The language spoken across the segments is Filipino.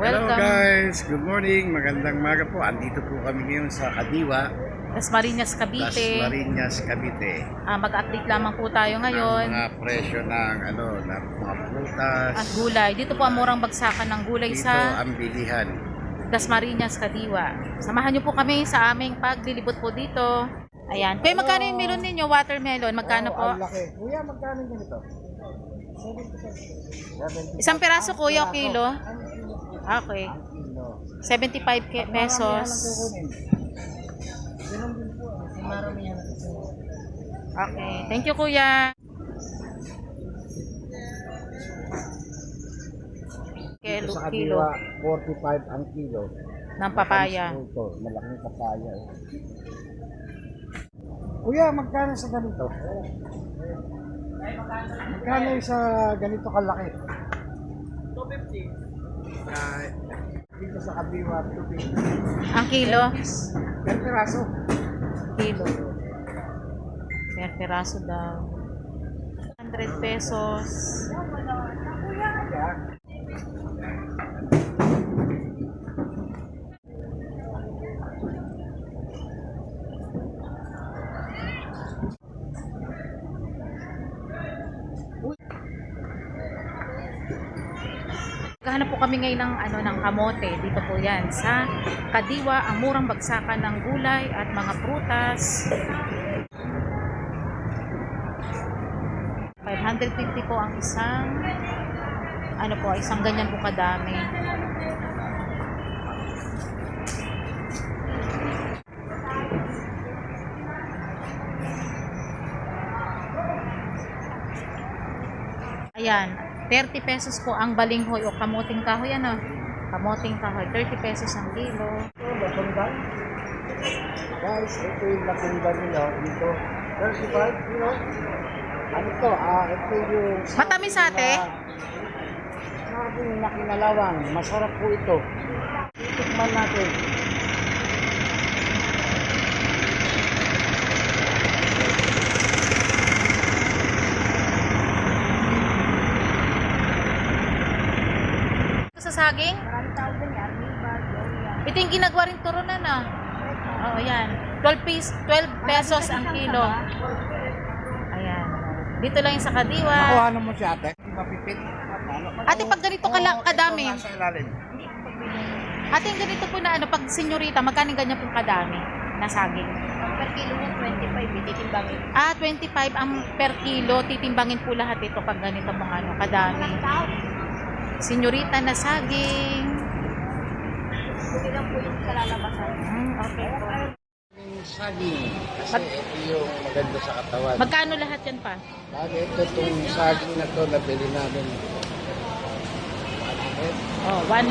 Hello Welcome. guys, good morning, magandang maga po. Andito po kami ngayon sa Kadiwa, Las Marinas, Las Cavite. Marinas, Cavite. Ah, mag-update lamang po tayo ngayon. Ang mga presyo ng ano, ng mga prutas. At gulay. Dito po ang murang bagsakan ng gulay Dito sa ang bilihan. Las Marinas, Cadiwa. Samahan niyo po kami sa aming paglilibot po dito. Ayan. Kuya, magkano yung melon ninyo? Watermelon, magkano po? Ang laki. Kuya, magkano ganito? Isang peraso, kuya, o kilo? Okay. Kilo. 75 ke- pesos. Okay. Thank you, kuya. Kilo, Sa kilo Kadiwa, 45 ang kilo. ng papaya. Ito, malaking papaya. oh. Kuya, magkano sa ganito? Magkano sa ganito kalaki? 250. Uh, dito sa Kabiwa, 250. Ang kilo? Per peraso. Kilo. Per peraso daw. 100 pesos. Naghahanap po kami ngayon ng ano ng kamote. Dito po 'yan sa Kadiwa, ang murang bagsakan ng gulay at mga prutas. 550 po ang isang ano po, isang ganyan po kadami. Ayan, 30 pesos po ang balinghoy o kamuting kahoy ano. Kamuting kahoy, 30 pesos ang kilo. Guys, ito yung lapundan nila dito. 35 kilo. Ano to? Ah, ito yung... Matamis ate? Sabi yung nakinalawang. Masarap po ito. Tikman natin. Sa saging? Ito yung ginagawa rin turunan ah. Oo, yan. 12, pes 12 pesos ang kilo. Ayan. Dito lang yung sa Kadiwa. ano mo si ate? Mapipit. Ate, pag ganito kadami. Ito nasa ilalim. Ate, yung ganito po na ano, pag senyorita, magkano ganyan po kadami na saging? Per kilo niya, 25, ititimbangin. Ah, 25 ang per kilo. Titimbangin po lahat ito pag ganito mga ano, kadami. Senyorita na saging. Hindi lang po yung kalalabasan. Hmm, okay po. Saging. Kasi Mag- ito yung maganda sa katawan. Magkano lahat yan pa? Lagi ito itong saging na to nabili namin. Oh, 100.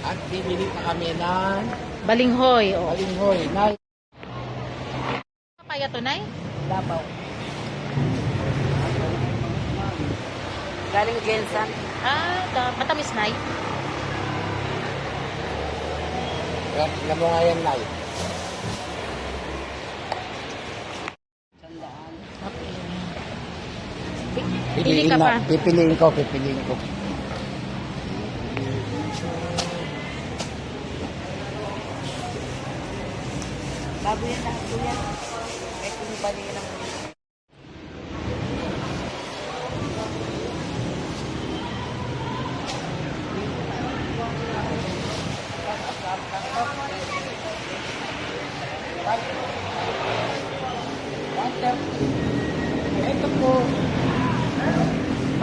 At bibili pa kami ng Balinghoy. Oh. balinghoy. Na Papaya to, Nay? Labaw. Galing Jensen. Ah, da- matamis, Nay. Alam mo nga yan, Nay. Okay. Pi- Pili ka pa. na- Pipiliin ko, pipiliin ko. Bago yan lahat po yan. Kahit yung bali lang. Ito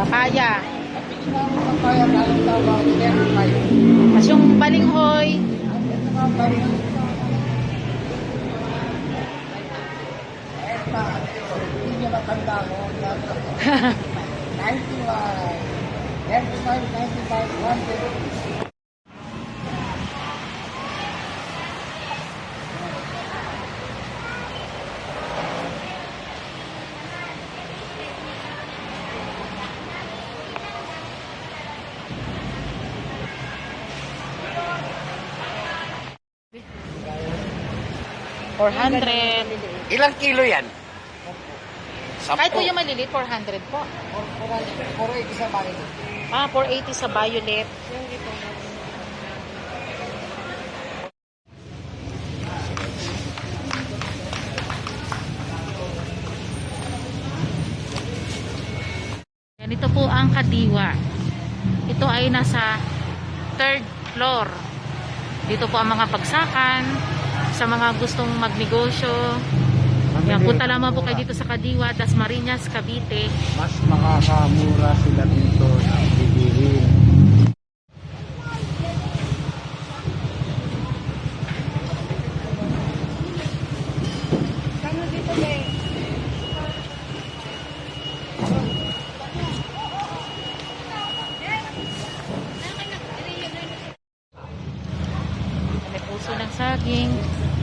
papaya. Tapos yung balinghoy. Hahaha. 95, 95, 100. 400. Ilang kilo yan? Sampo. Kahit po yung maliliit, 400 po. Or, or, or 480 sa violet. Ah, 480 sa violet. Ganito po ang kadiwa. Ito ay nasa third floor. Dito po ang mga pagsakan sa mga gustong magnegosyo. Yan, punta lamang po kayo dito sa Kadiwa, Dasmariñas, Cavite. Mas makakamura sila dito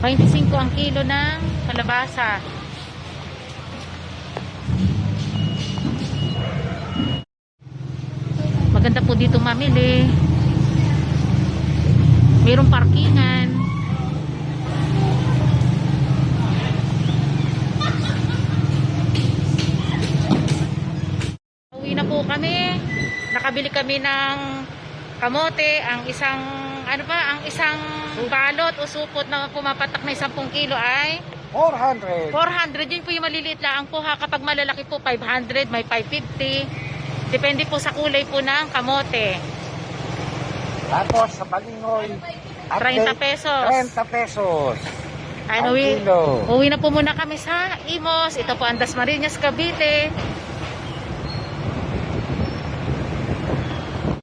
25 ang kilo ng kalabasa. Maganda po dito mamili. Mayroong parkingan. Uwi na po kami. Nakabili kami ng kamote, ang isang ano pa, ang isang balot o supot na pumapatak na 10 kilo ay 400. 400. Yun po yung maliliit lang po ha. Kapag malalaki po 500, may 550. Depende po sa kulay po ng kamote. Tapos sa Balingoy, 30 pesos. 30 pesos. Ano, uwi, uwi na po muna kami sa Imos. Ito po ang Dasmariñas, Cavite.